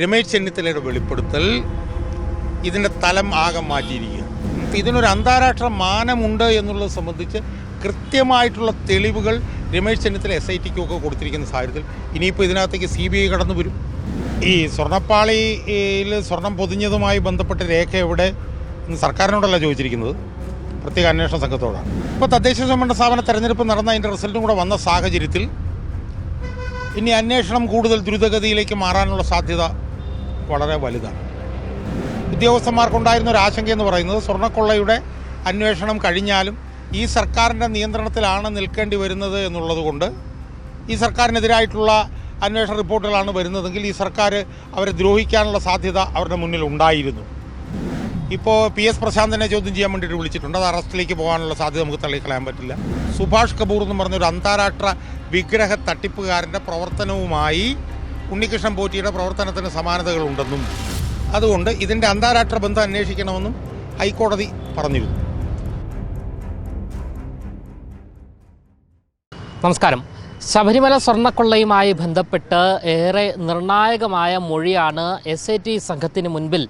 രമേശ് ചെന്നിത്തലയുടെ വെളിപ്പെടുത്തൽ ഇതിന്റെ തലം ആകെ മാറ്റിയിരിക്കുക ഇതിനൊരു അന്താരാഷ്ട്ര മാനമുണ്ട് എന്നുള്ളത് സംബന്ധിച്ച് കൃത്യമായിട്ടുള്ള തെളിവുകൾ രമേശ് ചെന്നിത്തല എസ് ഐ ടിക്കൊക്കെ കൊടുത്തിരിക്കുന്ന സാഹചര്യത്തിൽ ഇനിയിപ്പോൾ ഇതിനകത്തേക്ക് സി ബി ഐ കടന്നു വരും. ഈ സ്വർണപ്പാളിയിൽ സ്വർണം പൊതിഞ്ഞതുമായി ബന്ധപ്പെട്ട രേഖ എവിടെ സർക്കാരിനോടല്ല ചോദിച്ചിരിക്കുന്നത്. പ്രത്യേക അന്വേഷണ സംഘത്തോടാണ്. ഇപ്പോൾ തദ്ദേശ സ്വയംഭരണ സ്ഥാപന തെരഞ്ഞെടുപ്പ് നടന്ന അതിന്റെ റിസൾട്ടും കൂടെ വന്ന സാഹചര്യത്തിൽ ഇനി അന്വേഷണം കൂടുതൽ ദ്രുതഗതിയിലേക്ക് മാറാനുള്ള സാധ്യത വളരെ വലുതാണ്. ഉദ്യോഗസ്ഥന്മാർക്കുണ്ടായിരുന്ന ഒരു ആശങ്കയെന്ന് പറയുന്നത് സ്വർണക്കൊള്ളയുടെ അന്വേഷണം കഴിഞ്ഞാലും ഈ സർക്കാരിന്റെ നിയന്ത്രണത്തിലാണ് നിൽക്കേണ്ടി വരുന്നത് എന്നുള്ളതുകൊണ്ട് ഈ സർക്കാരിനെതിരായിട്ടുള്ള അന്വേഷണ റിപ്പോർട്ടുകളാണ് വരുന്നതെങ്കിൽ ഈ സർക്കാർ അവരെ ദ്രോഹിക്കാനുള്ള സാധ്യത അവരുടെ മുന്നിൽ ഉണ്ടായിരുന്നു. ഇപ്പോൾ പി എസ് പ്രശാന്തിനെ ചോദ്യം ചെയ്യാൻ വേണ്ടിയിട്ട് വിളിച്ചിട്ടുണ്ട്. അത് അറസ്റ്റിലേക്ക് പോകാനുള്ള സാധ്യത നമുക്ക് തള്ളിക്കളയാൻ പറ്റില്ല. സുഭാഷ് കപൂർ എന്ന് പറഞ്ഞ ഒരു അന്താരാഷ്ട്ര വിഗ്രഹ തട്ടിപ്പുകാരന്റെ പ്രവർത്തനവുമായി ഉണ്ണികൃഷ്ണൻ പോറ്റിയുടെ പ്രവർത്തനത്തിന് സമാനതകളുണ്ടെന്നും അതുകൊണ്ട് ഇതിന്റെ അന്താരാഷ്ട്ര ബന്ധം അന്വേഷിക്കണമെന്നും ഹൈക്കോടതി പറഞ്ഞിരുന്നു. നമസ്കാരം. ശബരിമല സ്വർണക്കൊള്ളയുമായി ബന്ധപ്പെട്ട് ഏറെ നിർണായകമായ മൊഴിയാണ് എസ് ഐ ടി സംഘത്തിന് മുൻപിൽ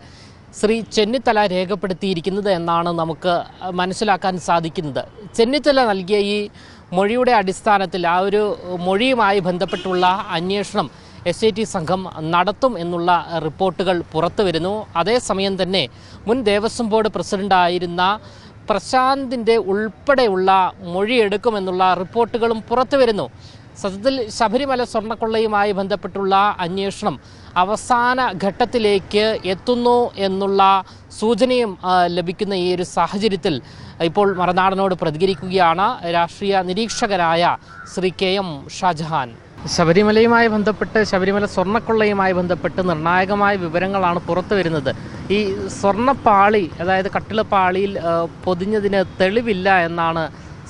ശ്രീ ചെന്നിത്തല രേഖപ്പെടുത്തിയിരിക്കുന്നത് എന്നാണ് നമുക്ക് മനസ്സിലാക്കാൻ സാധിക്കുന്നത്. ചെന്നിത്തല നൽകിയ ഈ മൊഴിയുടെ അടിസ്ഥാനത്തിൽ ആ ഒരു മൊഴിയുമായി ബന്ധപ്പെട്ടുള്ള അന്വേഷണം എസ് ഐ ടി സംഘം നടത്തും എന്നുള്ള റിപ്പോർട്ടുകൾ പുറത്തു വരുന്നു. അതേസമയം തന്നെ മുൻ ദേവസ്വം ബോർഡ് പ്രസിഡന്റായിരുന്ന പ്രശാന്തിന്റെ ഉൾപ്പെടെയുള്ള മൊഴിയെടുക്കുമെന്നുള്ള റിപ്പോർട്ടുകളും പുറത്തു വരുന്നു. സത്യത്തിൽ ശബരിമല സ്വർണക്കൊള്ളയുമായി ബന്ധപ്പെട്ടുള്ള അന്വേഷണം അവസാന ഘട്ടത്തിലേക്ക് എത്തുന്നു എന്നുള്ള സൂചനയും ലഭിക്കുന്ന ഈ ഒരു സാഹചര്യത്തിൽ ഇപ്പോൾ മറനാടനോട് പ്രതികരിക്കുകയാണ് രാഷ്ട്രീയ നിരീക്ഷകനായ ശ്രീ കെ എം ഷാജഹാൻ. ശബരിമലയുമായി ബന്ധപ്പെട്ട് ശബരിമല സ്വർണക്കൊള്ളയുമായി ബന്ധപ്പെട്ട് നിർണായകമായ വിവരങ്ങളാണ് പുറത്തു വരുന്നത്. ഈ സ്വർണപ്പാളി അതായത് കട്ടിളപ്പാളിയിൽ പൊതിഞ്ഞതിന് തെളിവില്ല എന്നാണ്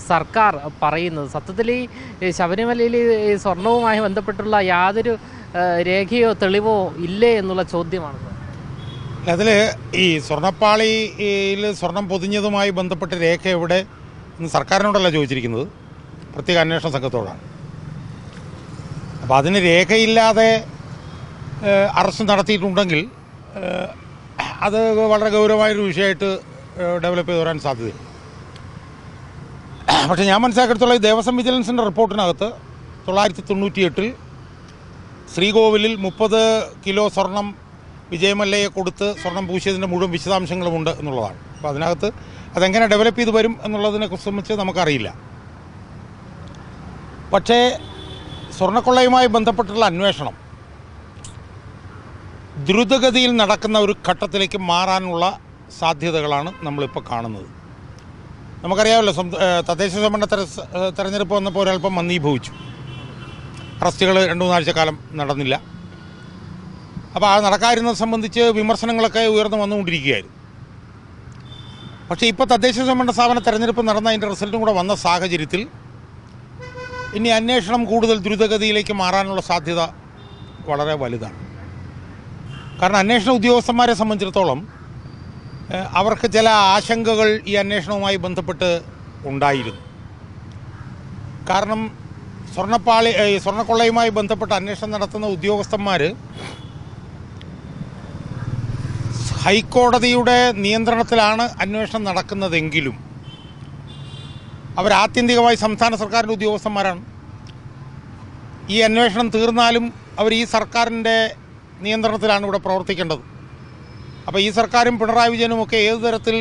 സർക്കാർ പറയുന്നത്. സത്യത്തിൽ ഈ ശബരിമലയിൽ ഈ സ്വർണവുമായി ബന്ധപ്പെട്ടുള്ള യാതൊരു രേഖയോ തെളിവോ ഇല്ലേ എന്നുള്ള ചോദ്യമാണ്. അതിൽ ഈ സ്വർണപ്പാളിയിൽ സ്വർണം പൊതിഞ്ഞതുമായി ബന്ധപ്പെട്ട രേഖ എവിടെ സർക്കാരിനോടല്ല ചോദിച്ചിരിക്കുന്നത്. പ്രത്യേക അന്വേഷണ സംഘത്തോടാണ്. അപ്പോൾ അതിന് രേഖയില്ലാതെ അറസ്റ്റ് നടത്തിയിട്ടുണ്ടെങ്കിൽ അത് വളരെ ഗൗരവമായൊരു വിഷയമായിട്ട് ഡെവലപ്പ് ചെയ്ത് വരാൻ സാധ്യതയുണ്ട്. പക്ഷേ ഞാൻ മനസ്സിലാക്കിയെടുത്തുള്ള ഈ ദേവസ്വം വിജിലൻസിന്റെ റിപ്പോർട്ടിനകത്ത് തൊള്ളായിരത്തി തൊണ്ണൂറ്റി എട്ടിൽ ശ്രീകോവിലിൽ മുപ്പത് കിലോ സ്വർണം വിജയമല്ലയെ കൊടുത്ത് സ്വർണം പൂശിയതിന്റെ മുഴുവൻ വിശദാംശങ്ങളുമുണ്ട് എന്നുള്ളതാണ്. അപ്പോൾ അതിനകത്ത് അതെങ്ങനെ ഡെവലപ്പ് ചെയ്ത് വരും എന്നുള്ളതിനെ സംബന്ധിച്ച് നമുക്കറിയില്ല. പക്ഷേ സ്വർണക്കൊള്ളയുമായി ബന്ധപ്പെട്ടുള്ള അന്വേഷണം ദ്രുതഗതിയിൽ നടക്കുന്ന ഒരു ഘട്ടത്തിലേക്ക് മാറാനുള്ള സാധ്യതകളാണ് നമ്മളിപ്പോൾ കാണുന്നത്. നമുക്കറിയാമല്ലോ തദ്ദേശ സ്വയംഭരണ തെര- തെരഞ്ഞെടുപ്പ് വന്നപ്പോൾ ഒരൽപ്പം മന്ദീഭവിച്ചു. അറസ്റ്റുകൾ രണ്ടു മൂന്നാഴ്ച കാലം നടന്നില്ല. അപ്പോൾ ആ നടക്കാതിരുന്നത് സംബന്ധിച്ച് വിമർശനങ്ങളൊക്കെ ഉയർന്നു വന്നുകൊണ്ടിരിക്കുകയായിരുന്നു. പക്ഷേ ഇപ്പോൾ തദ്ദേശ സ്വയംഭരണ സ്ഥാപന തെരഞ്ഞെടുപ്പ് നടന്ന അതിന്റെ റിസൾട്ടും കൂടെ വന്ന സാഹചര്യത്തിൽ ഇനി അന്വേഷണം കൂടുതൽ ദ്രുതഗതിയിലേക്ക് മാറാനുള്ള സാധ്യത വളരെ വലുതാണ്. കാരണം അന്വേഷണ ഉദ്യോഗസ്ഥന്മാരെ സംബന്ധിച്ചിടത്തോളം അവർക്ക് ചില ആശങ്കകൾ ഈ അന്വേഷണവുമായി ബന്ധപ്പെട്ട് ഉണ്ടായിരുന്നു. കാരണം സ്വർണപ്പാളി സ്വർണക്കൊള്ളയുമായി ബന്ധപ്പെട്ട് അന്വേഷണം നടത്തുന്ന ഉദ്യോഗസ്ഥന്മാർ ഹൈക്കോടതിയുടെ നിയന്ത്രണത്തിലാണ് അന്വേഷണം നടക്കുന്നതെങ്കിലും അവർ ആത്യന്തികമായി സംസ്ഥാന സർക്കാരിന്റെ ഉദ്യോഗസ്ഥന്മാരാണ്. ഈ അന്വേഷണം തീർന്നാലും അവർ ഈ സർക്കാരിന്റെ നിയന്ത്രണത്തിലാണ് ഇവിടെ പ്രവർത്തിക്കേണ്ടത്. അപ്പോൾ ഈ സർക്കാരും പിണറായി വിജയനും ഒക്കെ ഏത് തരത്തിൽ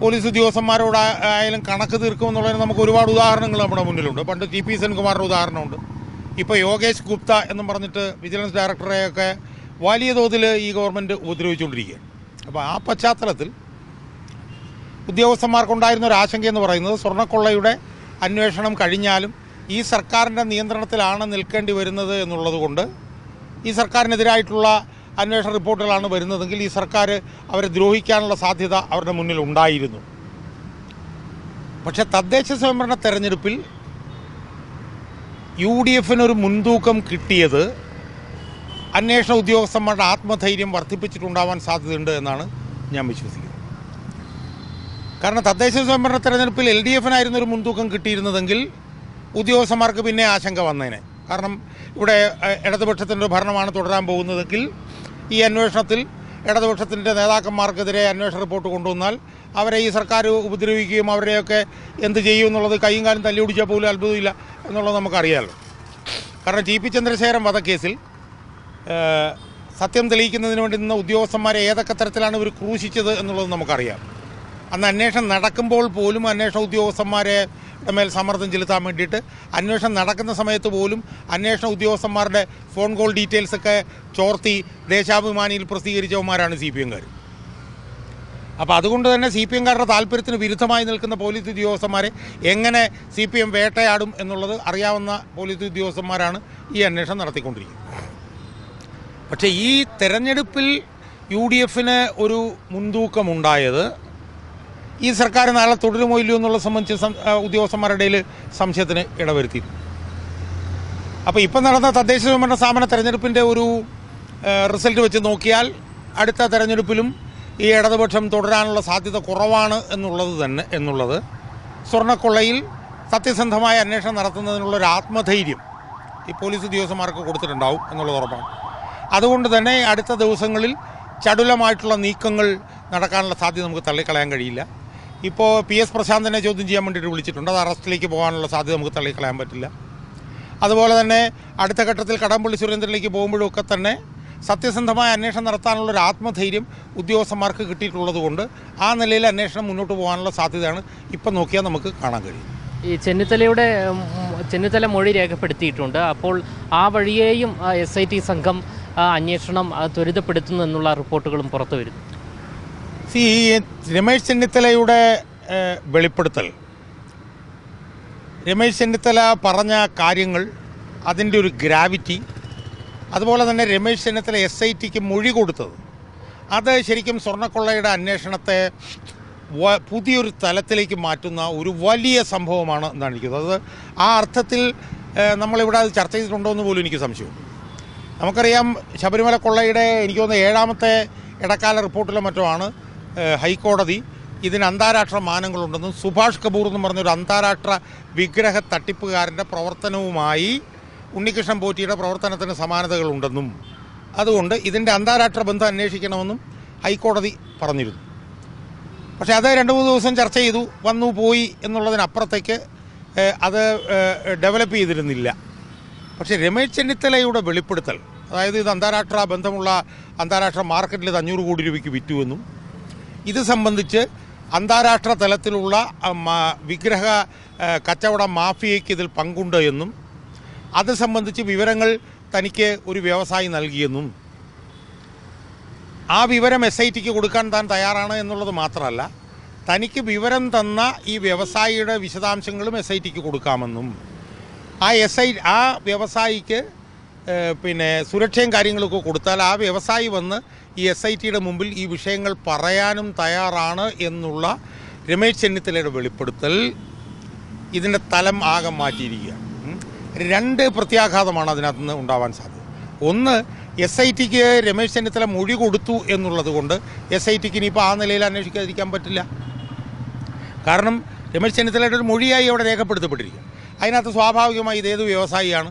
പോലീസ് ഉദ്യോഗസ്ഥന്മാരോട് ആയാലും കണക്ക് തീർക്കുമെന്നുള്ളതിന് നമുക്ക് ഒരുപാട് ഉദാഹരണങ്ങൾ നമ്മുടെ മുന്നിലുണ്ട്. പണ്ട് ടി പി സെൻകുമാറിന്റെ ഉദാഹരണമുണ്ട്. ഇപ്പോൾ യോഗേഷ് ഗുപ്ത എന്നും പറഞ്ഞിട്ട് വിജിലൻസ് ഡയറക്ടറെയൊക്കെ വലിയ തോതിൽ ഈ ഗവൺമെന്റ് ഉപദ്രവിച്ചുകൊണ്ടിരിക്കുകയാണ്. അപ്പോൾ ആ പശ്ചാത്തലത്തിൽ ഉദ്യോഗസ്ഥന്മാർക്കുണ്ടായിരുന്ന ഒരു ആശങ്ക എന്ന് പറയുന്നത് സ്വർണക്കൊള്ളയുടെ അന്വേഷണം കഴിഞ്ഞാലും ഈ സർക്കാരിന്റെ നിയന്ത്രണത്തിലാണ് നിൽക്കേണ്ടി വരുന്നത് എന്നുള്ളതുകൊണ്ട് ഈ സർക്കാരിനെതിരായിട്ടുള്ള അന്വേഷണ റിപ്പോർട്ടുകളാണ് വരുന്നതെങ്കിൽ ഈ സർക്കാർ അവരെ ദ്രോഹിക്കാനുള്ള സാധ്യത അവരുടെ മുന്നിൽ ഉണ്ടായിരുന്നു. പക്ഷേ തദ്ദേശ സ്വയംഭരണ തെരഞ്ഞെടുപ്പിൽ യു ഡി എഫിനൊരു മുൻതൂക്കം കിട്ടിയത് അന്വേഷണ ഉദ്യോഗസ്ഥന്മാരുടെ ആത്മധൈര്യം വർദ്ധിപ്പിച്ചിട്ടുണ്ടാവാൻ സാധ്യതയുണ്ട് എന്നാണ് ഞാൻ വിശ്വസിക്കുന്നത്. കാരണം തദ്ദേശ സ്വയംഭരണ തെരഞ്ഞെടുപ്പിൽ എൽ ഡി എഫിനായിരുന്നു ഒരു മുൻതൂക്കം കിട്ടിയിരുന്നതെങ്കിൽ ഉദ്യോഗസ്ഥന്മാർക്ക് പിന്നെ ആശങ്ക വന്നേനെ. കാരണം ഇവിടെ ഇടതുപക്ഷത്തിന്റെ ഭരണമാണ് തുടരാൻ പോകുന്നതെങ്കിൽ ഈ അന്വേഷണത്തിൽ ഇടതുപക്ഷത്തിന്റെ നേതാക്കന്മാർക്കെതിരെ അന്വേഷണ റിപ്പോർട്ട് കൊണ്ടുവന്നാൽ അവരെ ഈ സർക്കാർ ഉപദ്രവിക്കുകയും അവരെയൊക്കെ എന്ത് ചെയ്യും എന്നുള്ളത് കൈയും തല്ലി പിടിച്ചാൽ പോലും അത്ഭുതമില്ല എന്നുള്ളത് നമുക്കറിയാമല്ലോ കാരണം ടി പി ചന്ദ്രശേഖരൻ വധക്കേസിൽ സത്യം തെളിയിക്കുന്നതിന് വേണ്ടി നിന്ന ഉദ്യോഗസ്ഥന്മാരെ ഏതൊക്കെ തരത്തിലാണ് ഇവർ ക്രൂശിച്ചത് എന്നുള്ളത് നമുക്കറിയാം. അന്ന് അന്വേഷണം നടക്കുമ്പോൾ പോലും അന്വേഷണ ഉദ്യോഗസ്ഥന്മാരെ മേൽ സമ്മർദ്ദം ചെലുത്താൻ വേണ്ടിയിട്ട് അന്വേഷണം നടക്കുന്ന സമയത്ത് പോലും അന്വേഷണ ഉദ്യോഗസ്ഥന്മാരുടെ ഫോൺ കോൾ ഡീറ്റെയിൽസ് ഒക്കെ ചോർത്തി ദേശാഭിമാനിയിൽ പ്രസിദ്ധീകരിച്ചവന്മാരാണ് സി പി എംകാർ അപ്പോൾ അതുകൊണ്ട് തന്നെ സി പി എംകാരുടെ താല്പര്യത്തിന് വിരുദ്ധമായി നിൽക്കുന്ന പോലീസ് ഉദ്യോഗസ്ഥന്മാരെ എങ്ങനെ സി പി എം വേട്ടയാടും എന്നുള്ളത് അറിയാവുന്ന പോലീസ് ഉദ്യോഗസ്ഥന്മാരാണ് ഈ അന്വേഷണം നടത്തിക്കൊണ്ടിരിക്കുന്നത്. പക്ഷേ ഈ തെരഞ്ഞെടുപ്പിൽ യു ഡി എഫിന് ഒരു മുൻതൂക്കമുണ്ടായത് ഈ സർക്കാർ നാളെ തുടരുമോ ഇല്ലയോ എന്നുള്ളത് സംബന്ധിച്ച് ഉദ്യോഗസ്ഥന്മാരുടെ ഇടയിൽ സംശയത്തിന് ഇടവരുത്തി. അപ്പോൾ ഇപ്പം നടന്ന തദ്ദേശ സ്വയംഭരണ സ്ഥാപന തെരഞ്ഞെടുപ്പിന്റെ ഒരു റിസൾട്ട് വെച്ച് നോക്കിയാൽ അടുത്ത തെരഞ്ഞെടുപ്പിലും ഈ ഇടതുപക്ഷം തുടരാനുള്ള സാധ്യത കുറവാണ് എന്നുള്ളത് തന്നെ എന്നുള്ളത്. സ്വർണക്കൊള്ളയിൽ സത്യസന്ധമായ അന്വേഷണം നടത്തുന്നതിനുള്ള ഒരു ആത്മധൈര്യം ഈ പോലീസ് ഉദ്യോഗസ്ഥന്മാർക്ക് കൊടുത്തിട്ടുണ്ടാവും എന്നുള്ളത് ഉറപ്പാണ്. അതുകൊണ്ട് തന്നെ അടുത്ത ദിവസങ്ങളിൽ ചടുലമായിട്ടുള്ള നീക്കങ്ങൾ നടക്കാനുള്ള സാധ്യത നമുക്ക് തള്ളിക്കളയാൻ കഴിയില്ല. ഇപ്പോൾ പി എസ് പ്രശാന്തനെ ചോദ്യം ചെയ്യാൻ വേണ്ടിയിട്ട് വിളിച്ചിട്ടുണ്ട്. അത് അറസ്റ്റിലേക്ക് പോകാനുള്ള സാധ്യത നമുക്ക് തള്ളിക്കളയാൻ പറ്റില്ല. അതുപോലെ തന്നെ അടുത്ത ഘട്ടത്തിൽ കടമ്പള്ളി സുരേന്ദ്രനിലേക്ക് പോകുമ്പോഴൊക്കെ തന്നെ സത്യസന്ധമായ അന്വേഷണം നടത്താനുള്ള ഒരു ആത്മധൈര്യം ഉദ്യോഗസ്ഥന്മാർക്ക് കിട്ടിയിട്ടുള്ളതുകൊണ്ട് ആ നിലയിൽ അന്വേഷണം മുന്നോട്ട് പോകാനുള്ള സാധ്യതയാണ് ഇപ്പം നോക്കിയാൽ നമുക്ക് കാണാൻ കഴിയും. ഈ ചെന്നിത്തലയുടെ ചെന്നിത്തല മൊഴി രേഖപ്പെടുത്തിയിട്ടുണ്ട്. അപ്പോൾ ആ വഴിയെയും എസ് സംഘം അന്വേഷണം ത്വരിതപ്പെടുത്തുന്നു എന്നുള്ള റിപ്പോർട്ടുകളും പുറത്തു വരുന്നു. സി രമേശ് ചെന്നിത്തലയുടെ വെളിപ്പെടുത്തൽ. രമേശ് ചെന്നിത്തല പറഞ്ഞ കാര്യങ്ങൾ അതിന്റെ ഒരു ഗ്രാവിറ്റി അതുപോലെ തന്നെ രമേശ് ചെന്നിത്തല എസ് ഐ ടിക്ക് മൊഴി കൊടുത്തത്. അത് ശരിക്കും സ്വർണക്കൊള്ളയുടെ അന്വേഷണത്തെ പുതിയൊരു തലത്തിലേക്ക് മാറ്റുന്ന ഒരു വലിയ സംഭവമാണ് എന്നാണ് എനിക്ക് അത് ആ അർത്ഥത്തിൽ നമ്മളിവിടെ അത് ചർച്ച ചെയ്തിട്ടുണ്ടോ എന്ന് പോലും എനിക്ക് സംശയം നമുക്കറിയാം ശബരിമല കൊള്ളയുടെ എനിക്ക് തോന്നുന്നു ഏഴാമത്തെ ഇടക്കാല റിപ്പോർട്ടിലോ മറ്റോ ആണ്. ഹൈക്കോടതി ഇതിന് അന്താരാഷ്ട്ര മാനങ്ങളുണ്ടെന്നും സുഭാഷ് കപൂർ എന്ന് പറഞ്ഞൊരു അന്താരാഷ്ട്ര വിഗ്രഹ തട്ടിപ്പുകാരന്റെ പ്രവർത്തനവുമായി ഉണ്ണികൃഷ്ണൻ പോറ്റിയുടെ പ്രവർത്തനത്തിന് സമാനതകളുണ്ടെന്നും. അതുകൊണ്ട് ഇതിന്റെ അന്താരാഷ്ട്ര ബന്ധം അന്വേഷിക്കണമെന്നും ഹൈക്കോടതി പറഞ്ഞിരുന്നു. പക്ഷേ അത് രണ്ട് മൂന്ന് ദിവസം ചർച്ച ചെയ്തു വന്നു പോയി എന്നുള്ളതിനപ്പുറത്തേക്ക് അത് ഡെവലപ്പ് ചെയ്തിരുന്നില്ല. പക്ഷേ രമേശ് ചെന്നിത്തലയുടെ വെളിപ്പെടുത്തൽ അതായത് ഇത് അന്താരാഷ്ട്ര ബന്ധമുള്ള അന്താരാഷ്ട്ര മാർക്കറ്റിൽ ഇത് അഞ്ഞൂറ് കോടി രൂപയ്ക്ക് വിറ്റുവെന്നും ഇത് സംബന്ധിച്ച് അന്താരാഷ്ട്ര തലത്തിലുള്ള വിഗ്രഹ കച്ചവട മാഫിയയ്ക്ക് ഇതിൽ പങ്കുണ്ട് എന്നും അത് സംബന്ധിച്ച് വിവരങ്ങൾ തനിക്ക് ഒരു വ്യവസായി നൽകിയെന്നും ആ വിവരം എസ് ഐ ടിക്ക് കൊടുക്കാൻ താൻ തയ്യാറാണ് എന്നുള്ളത് മാത്രമല്ല തനിക്ക് വിവരം തന്ന ഈ വ്യവസായിയുടെ വിശദാംശങ്ങളും എസ് ഐ ടിക്ക് കൊടുക്കാമെന്നും ആ എസ് ഐ ആ വ്യവസായിക്ക് പിന്നെ സുരക്ഷയും കാര്യങ്ങളൊക്കെ കൊടുത്താൽ ആ വ്യവസായി വന്ന് ഈ എസ് ഐ ടിയുടെ മുമ്പിൽ ഈ വിഷയങ്ങൾ പറയാനും തയ്യാറാണ് എന്നുള്ള രമേശ് ചെന്നിത്തലയുടെ വെളിപ്പെടുത്തൽ ഇതിന്റെ തലം ആകെ മാറ്റിയിരിക്കുകയാണ് രണ്ട് പ്രത്യാഘാതമാണ് അതിനകത്ത് നിന്ന് ഉണ്ടാവാൻ സാധ്യത. ഒന്ന് എസ് ഐ ടിക്ക് രമേശ് ചെന്നിത്തല മൊഴി കൊടുത്തു എന്നുള്ളത് കൊണ്ട് എസ് ഐ ടിക്ക് ഇനിയിപ്പോൾ ആ നിലയിൽ അന്വേഷിക്കാതിരിക്കാൻ പറ്റില്ല. കാരണം രമേശ് ചെന്നിത്തലയുടെ ഒരു മൊഴിയായി അവിടെ രേഖപ്പെടുത്തപ്പെട്ടിരിക്കും അതിനകത്ത് സ്വാഭാവികമായി ഇതേത് വ്യവസായിയാണ്?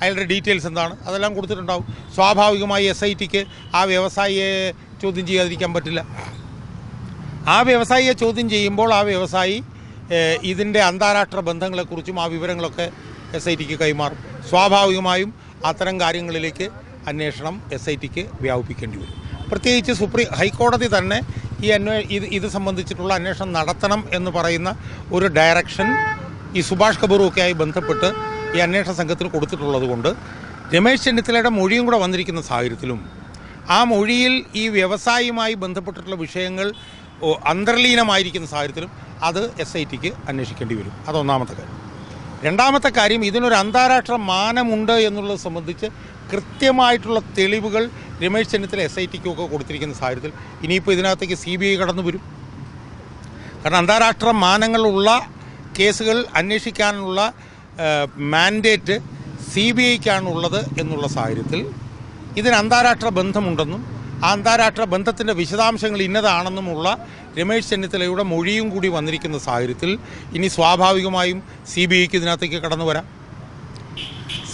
അയാളുടെ ഡീറ്റെയിൽസ് എന്താണ്? അതെല്ലാം കൊടുത്തിട്ടുണ്ടാവും. സ്വാഭാവികമായി എസ് ഐ ടിക്ക് ആ വ്യവസായിയെ ചോദ്യം ചെയ്യാതിരിക്കാൻ പറ്റില്ല. ആ വ്യവസായിയെ ചോദ്യം ചെയ്യുമ്പോൾ ആ വ്യവസായി ഇതിന്റെ അന്താരാഷ്ട്ര ബന്ധങ്ങളെക്കുറിച്ചും ആ വിവരങ്ങളൊക്കെ എസ് ഐ ടിക്ക് കൈമാറും. സ്വാഭാവികമായും അത്തരം കാര്യങ്ങളിലേക്ക് അന്വേഷണം എസ് ഐ ടിക്ക് വ്യാപിപ്പിക്കേണ്ടി വരും. പ്രത്യേകിച്ച് സുപ്രീം ഹൈക്കോടതി തന്നെ ഈ അന്വേ ഇത് ഇത് സംബന്ധിച്ചിട്ടുള്ള അന്വേഷണം നടത്തണം എന്ന് പറയുന്ന ഒരു ഡയറക്ഷൻ ഈ സുഭാഷ് കപൂറുമൊക്കെയായി ബന്ധപ്പെട്ട് ഈ അന്വേഷണ സംഘത്തിന് കൊടുത്തിട്ടുള്ളത് കൊണ്ട് രമേശ് ചെന്നിത്തലയുടെ മൊഴിയും കൂടെ വന്നിരിക്കുന്ന സാഹചര്യത്തിലും ആ മൊഴിയിൽ ഈ വ്യവസായിയുമായി ബന്ധപ്പെട്ടിട്ടുള്ള വിഷയങ്ങൾ അന്തർലീനമായിരിക്കുന്ന സാഹചര്യത്തിലും അത് എസ് ഐ ടിക്ക് അന്വേഷിക്കേണ്ടി വരും. അതൊന്നാമത്തെ കാര്യം. രണ്ടാമത്തെ കാര്യം ഇതിനൊരു അന്താരാഷ്ട്ര മാനമുണ്ട് എന്നുള്ളത് സംബന്ധിച്ച് കൃത്യമായിട്ടുള്ള തെളിവുകൾ രമേശ് ചെന്നിത്തല എസ് ഐ ടിക്കൊക്കെ കൊടുത്തിരിക്കുന്ന സാഹചര്യത്തിൽ ഇനിയിപ്പോൾ ഇതിനകത്തേക്ക് സി ബി ഐ കടന്നു വരും. കാരണം അന്താരാഷ്ട്ര മാനങ്ങളുള്ള കേസുകൾ അന്വേഷിക്കാനുള്ള മാൻഡേറ്റ് സി ബി ഐക്കാണുള്ളത് എന്നുള്ള സാഹചര്യത്തിൽ ഇതിന് അന്താരാഷ്ട്ര ബന്ധമുണ്ടെന്നും ആ അന്താരാഷ്ട്ര ബന്ധത്തിന്റെ വിശദാംശങ്ങൾ ഇന്നതാണെന്നുമുള്ള രമേശ് ചെന്നിത്തലയുടെ മൊഴിയും കൂടി വന്നിരിക്കുന്ന സാഹചര്യത്തിൽ ഇനി സ്വാഭാവികമായും സി ബി ഐക്ക് ഇതിനകത്തേക്ക് കടന്നു വരാം.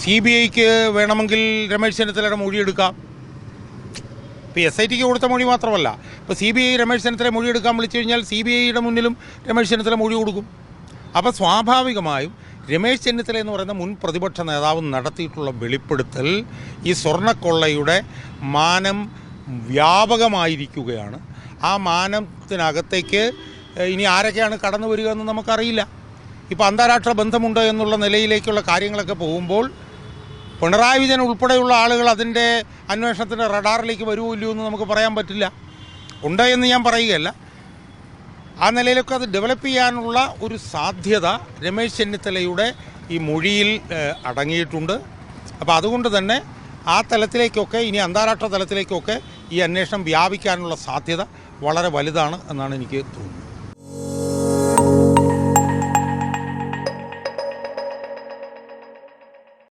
സി ബി ഐക്ക് വേണമെങ്കിൽ രമേശ് ചെന്നിത്തലയുടെ മൊഴിയെടുക്കാം ഇപ്പോൾ എസ് ഐ ടിക്ക് കൊടുത്ത മൊഴി മാത്രമല്ല. ഇപ്പോൾ C B I Ramesh Chennithala മൊഴി എടുക്കാൻ വിളിച്ചു കഴിഞ്ഞാൽ സി ബി ഐയുടെ മുന്നിലും രമേശ് ചെന്നിത്തല മൊഴി കൊടുക്കും. അപ്പോൾ സ്വാഭാവികമായും രമേശ് ചെന്നിത്തല എന്ന് പറയുന്ന മുൻ പ്രതിപക്ഷ നേതാവ് നടത്തിയിട്ടുള്ള വെളിപ്പെടുത്തൽ ഈ സ്വർണക്കൊള്ളയുടെ മാനം വ്യാപകമായിരിക്കുകയാണ്. ആ മാനത്തിനകത്തേക്ക് ഇനി ആരൊക്കെയാണ് കടന്നു വരിക എന്ന് നമുക്കറിയില്ല. ഇപ്പോൾ അന്താരാഷ്ട്ര ബന്ധമുണ്ടോ എന്നുള്ള നിലയിലേക്കുള്ള കാര്യങ്ങളൊക്കെ പോകുമ്പോൾ പിണറായി വിജയൻ ഉൾപ്പെടെയുള്ള ആളുകൾ അതിന്റെ അന്വേഷണത്തിന്റെ റഡാറിലേക്ക് വരുമോ ഇല്ലയോ എന്ന് നമുക്ക് പറയാൻ പറ്റില്ല. ഉണ്ട് എന്ന് ഞാൻ പറയുകയല്ല. ആ നിലയിലൊക്കെ അത് ഡെവലപ്പ് ചെയ്യാനുള്ള ഒരു സാധ്യത രമേശ് ചെന്നിത്തലയുടെ ഈ മൊഴിയിൽ അടങ്ങിയിട്ടുണ്ട്. അപ്പോൾ അതുകൊണ്ട് തന്നെ ആ തലത്തിലേക്കൊക്കെ ഇനി അന്താരാഷ്ട്ര തലത്തിലേക്കൊക്കെ ഈ അന്വേഷണം വ്യാപിക്കാനുള്ള സാധ്യത വളരെ വലുതാണ് എന്നാണ് എനിക്ക് തോന്നുന്നത്.